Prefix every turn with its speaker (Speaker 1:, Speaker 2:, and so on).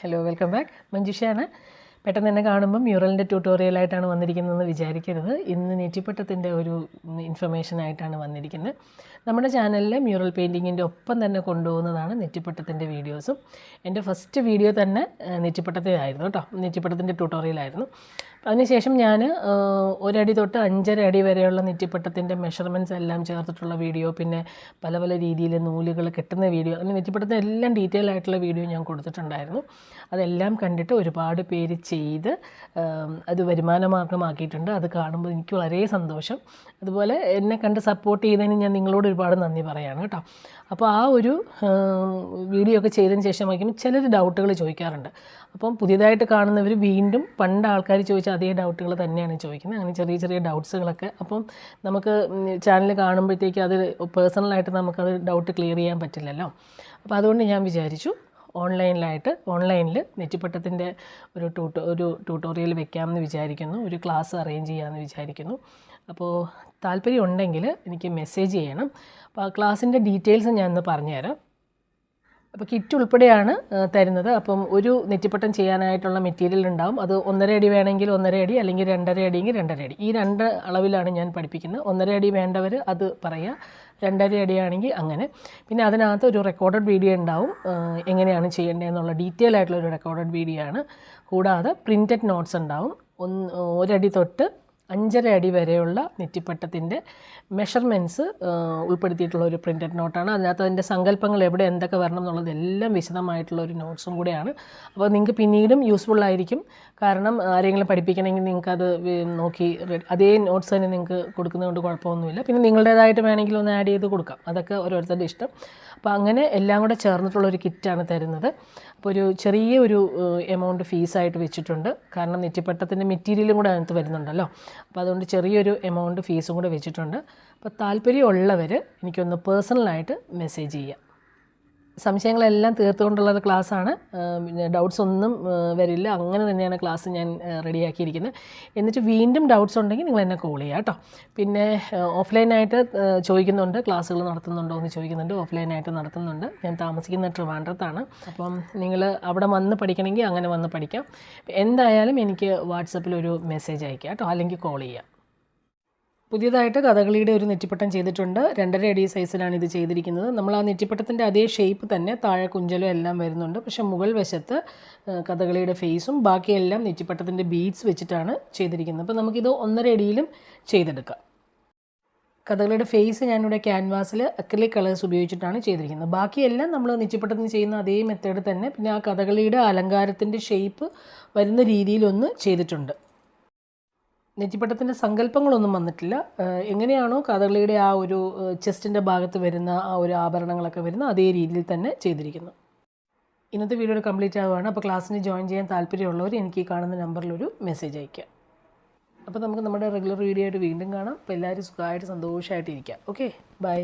Speaker 1: Hello welcome back മഞ്ജുഷയാണ്. പെട്ടെന്ന് തന്നെ കാണുമ്പോൾ മ്യൂറലിന്റെ ട്യൂട്ടോറിയലായിട്ടാണ് വന്നിരിക്കുന്നതെന്ന് വിചാരിക്കരുത്. ഇന്ന് നെറ്റിപ്പട്ടത്തിന്റെ ഒരു ഇൻഫർമേഷനായിട്ടാണ് വന്നിരിക്കുന്നത്. നമ്മുടെ ചാനലിൽ മ്യൂറൽ പെയിന്റിങ്ങിന്റെ ഒപ്പം തന്നെ കൊണ്ടുപോകുന്നതാണ് നെറ്റിപ്പട്ടത്തിന്റെ വീഡിയോസും എന്റെ ഫസ്റ്റ് വീഡിയോ തന്നെ നെറ്റിപ്പട്ടത്തിലായിരുന്നു കേട്ടോ നെറ്റിപ്പട്ടത്തിന്റെ ട്യൂട്ടോറിയലായിരുന്നു അതിനുശേഷം ഞാൻ ഒരടി തൊട്ട് അഞ്ചര അടി വരെയുള്ള നെറ്റിപ്പട്ടത്തിന്റെ മെഷർമെന്റ്സ് എല്ലാം ചേർത്തിട്ടുള്ള വീഡിയോ പിന്നെ പല പല രീതിയിൽ നൂലുകൾ കെട്ടുന്ന വീഡിയോ അങ്ങനെ നെറ്റിപ്പട്ടത്തിൽ എല്ലാം ഡീറ്റെയിൽ ആയിട്ടുള്ള വീഡിയോ ഞാൻ കൊടുത്തിട്ടുണ്ടായിരുന്നു. അതെല്ലാം കണ്ടിട്ട് ഒരുപാട് പേര് ചെയ്ത് അത് വരുമാന മാർഗമാക്കിയിട്ടുണ്ട് അത് കാണുമ്പോൾ എനിക്ക് വളരെ സന്തോഷം. അതുപോലെ എന്നെ കണ്ട് സപ്പോർട്ട് ചെയ്തതിന് ഞാൻ നിങ്ങളോട് ഒരുപാട് നന്ദി പറയാണ് കേട്ടോ. അപ്പോൾ ആ ഒരു വീഡിയോ ഒക്കെ ചെയ്തതിന് ശേഷം വയ്ക്കുമ്പോൾ ചിലർ ഡൗട്ടുകൾ ചോദിക്കാറുണ്ട്. അപ്പം പുതിയതായിട്ട് കാണുന്നവർ വീണ്ടും പണ്ട് ആൾക്കാർ ചോദിച്ച അതേ ഡൗട്ടുകൾ തന്നെയാണ് ചോദിക്കുന്നത്. അങ്ങനെ ചെറിയ ചെറിയ ഡൗട്ട്സുകളൊക്കെ അപ്പം നമുക്ക് ചാനൽ കാണുമ്പോഴത്തേക്ക് അത് പേഴ്സണലായിട്ട് നമുക്കത് ഡൗട്ട് ക്ലിയർ ചെയ്യാൻ പറ്റില്ലല്ലോ. അപ്പോൾ അതുകൊണ്ട് ഞാൻ വിചാരിച്ചു ഓൺലൈനിലായിട്ട് ഓൺലൈനിൽ നെറ്റിപ്പട്ടത്തിന്റെ ഒരു ട്യൂട്ടോ ഒരു ട്യൂട്ടോറിയൽ വെക്കാമെന്ന് വിചാരിക്കുന്നു. ഒരു ക്ലാസ് അറേഞ്ച് ചെയ്യാമെന്ന് വിചാരിക്കുന്നു. അപ്പോൾ താല്പര്യം ഉണ്ടെങ്കിൽ എനിക്ക് മെസ്സേജ് ചെയ്യണം. അപ്പോൾ ആ ക്ലാസ്സിന്റെ ഡീറ്റെയിൽസ് ഞാൻ പറഞ്ഞുതരാം. അപ്പോൾ കിറ്റ് ഉൾപ്പെടെയാണ് തരുന്നത്. അപ്പം ഒരു നെറ്റിപ്പട്ടം ചെയ്യാനായിട്ടുള്ള മെറ്റീരിയൽ ഉണ്ടാവും. അത് ഒന്നര അടി വേണമെങ്കിൽ ഒന്നര അടി അല്ലെങ്കിൽ രണ്ടര അടിയെങ്കിൽ രണ്ടര അടി. ഈ രണ്ട് അളവിലാണ് ഞാൻ പഠിപ്പിക്കുന്നത്. ഒന്നര അടി വേണ്ടവർ അത് പറയുക. രണ്ടര അടിയാണെങ്കിൽ അങ്ങനെ. പിന്നെ അതിനകത്ത് ഒരു റെക്കോർഡഡ് വീഡിയോ ഉണ്ടാവും. എങ്ങനെയാണ് ചെയ്യേണ്ടതെന്നുള്ള ഡീറ്റെയിൽ ആയിട്ടുള്ള ഒരു റെക്കോർഡഡ് വീഡിയോ ആണ്. കൂടാതെ പ്രിന്റഡ് നോട്ട്സ് ഉണ്ടാവും. ഒന്ന് ഒരടി തൊട്ട് അഞ്ചര അടി വരെയുള്ള നെറ്റിപ്പട്ടത്തിന്റെ മെഷർമെന്റ്സ് ഉൾപ്പെടുത്തിയിട്ടുള്ള ഒരു പ്രിന്റഡ് നോട്ടാണ് അതിനകത്ത് അതിന്റെ സങ്കല്പങ്ങൾ എവിടെ എന്തൊക്കെ വരണം എന്നുള്ളത് എല്ലാം വിശദമായിട്ടുള്ള ഒരു നോട്ട്സും കൂടെയാണ്. അപ്പോൾ നിങ്ങൾക്ക് പിന്നീടും യൂസ്ഫുൾ ആയിരിക്കും. കാരണം ആരെങ്കിലും പഠിപ്പിക്കണമെങ്കിൽ നിങ്ങൾക്ക് അത് നോക്കി അതേ നോട്ട്സ് തന്നെ നിങ്ങൾക്ക് കൊടുക്കുന്നതുകൊണ്ട് കുഴപ്പമൊന്നുമില്ല. പിന്നെ നിങ്ങളുടേതായിട്ട് വേണമെങ്കിൽ ഒന്ന് ആഡ് ചെയ്ത് കൊടുക്കാം. അതൊക്കെ ഓരോരുത്തരുടെ ഇഷ്ടം. അപ്പോൾ അങ്ങനെ എല്ലാം കൂടെ ചേർന്നിട്ടുള്ള ഒരു കിറ്റാണ് തരുന്നത്. അപ്പോൾ ഒരു ചെറിയ ഒരു എമൗണ്ട് ഫീസായിട്ട് വെച്ചിട്ടുണ്ട്. കാരണം നെറ്റിപ്പട്ടത്തിന്റെ മെറ്റീരിയലും കൂടെ അതിനകത്ത് വരുന്നുണ്ടല്ലോ. അപ്പോൾ അതുകൊണ്ട് ചെറിയൊരു എമൗണ്ട് ഫീസും കൂടെ വെച്ചിട്ടുണ്ട്. അപ്പോൾ താല്പര്യമുള്ളവർ എനിക്കൊന്ന് പേഴ്സണലായിട്ട് മെസ്സേജ് ചെയ്യാം. സംശയങ്ങളെല്ലാം തീർത്തുകൊണ്ടുള്ള ഒരു ക്ലാസ്സാണ്. പിന്നെ ഡൗട്ട്സ് ഒന്നും വരില്ല. അങ്ങനെ തന്നെയാണ് ക്ലാസ് ഞാൻ റെഡിയാക്കിയിരിക്കുന്നത്. എന്നിട്ട് വീണ്ടും ഡൗട്ട്സ് ഉണ്ടെങ്കിൽ നിങ്ങൾ എന്നെ കോൾ ചെയ്യുക കേട്ടോ. പിന്നെ ഓഫ്ലൈനായിട്ട് ചോദിക്കുന്നുണ്ട്. ക്ലാസ്സുകൾ നടത്തുന്നുണ്ടോ എന്ന് ചോദിക്കുന്നുണ്ട്. ഓഫ്ലൈനായിട്ട് നടത്തുന്നുണ്ട്. ഞാൻ താമസിക്കുന്ന ട്രിവാൻഡ്രത്താണ്. അപ്പം നിങ്ങൾ അവിടെ വന്ന് പഠിക്കണമെങ്കിൽ അങ്ങനെ വന്ന് പഠിക്കാം. എന്തായാലും എനിക്ക് വാട്സപ്പിൽ ഒരു മെസ്സേജ് അയക്കുക കേട്ടോ. അല്ലെങ്കിൽ കോൾ ചെയ്യാം. പുതിയതായിട്ട് കഥകളിയുടെ ഒരു നെറ്റിപ്പട്ടം ചെയ്തിട്ടുണ്ട്. രണ്ടര അടി സൈസിലാണ് ഇത് ചെയ്തിരിക്കുന്നത്. നമ്മൾ ആ നെറ്റിപ്പട്ടത്തിന്റെ അതേ ഷേപ്പ് തന്നെ താഴെ കുഞ്ചലും എല്ലാം വരുന്നുണ്ട്. പക്ഷെ മുകൾ വശത്ത് കഥകളിയുടെ ഫേസും ബാക്കിയെല്ലാം നെറ്റിപ്പട്ടത്തിന്റെ ബീഡ്സ് വെച്ചിട്ടാണ് ചെയ്തിരിക്കുന്നത്. അപ്പോൾ നമുക്കിത് ഒന്നര അടിയിലും ചെയ്തെടുക്കാം. കഥകളിയുടെ ഫേസ് ഞാനിവിടെ ക്യാൻവാസിൽ അക്രലിക് കളേഴ്സ് ഉപയോഗിച്ചിട്ടാണ് ചെയ്തിരിക്കുന്നത്. ബാക്കിയെല്ലാം നമ്മൾ നെറ്റിപ്പട്ടത്തിന് ചെയ്യുന്ന അതേ മെത്തേഡ് തന്നെ. പിന്നെ ആ കഥകളിയുടെ അലങ്കാരത്തിന്റെ ഷേപ്പ് വരുന്ന രീതിയിലൊന്ന് ചെയ്തിട്ടുണ്ട്. നെറ്റിപ്പട്ടത്തിന്റെ സങ്കല്പങ്ങളൊന്നും വന്നിട്ടില്ല. എങ്ങനെയാണോ കഥകളിയുടെ ആ ഒരു ചെസ്റ്റിന്റെ ഭാഗത്ത് വരുന്ന ആ ഒരു ആഭരണങ്ങളൊക്കെ വരുന്ന അതേ രീതിയിൽ തന്നെ ചെയ്തിരിക്കുന്നു. ഇന്നത്തെ വീഡിയോ കംപ്ലീറ്റ് ആവുകയാണ്. അപ്പോൾ ക്ലാസ്സിന് ജോയിൻ ചെയ്യാൻ താല്പര്യമുള്ളവർ എനിക്ക് ഈ കാണുന്ന നമ്പറിലൊരു മെസ്സേജ് അയയ്ക്കാം അപ്പോൾ നമുക്ക് നമ്മുടെ റെഗുലർ വീഡിയോ ആയിട്ട് വീണ്ടും കാണാം. അപ്പോൾ എല്ലാവരും സുഖമായിട്ട് സന്തോഷമായിട്ട് ഇരിക്കാം. Okay bye.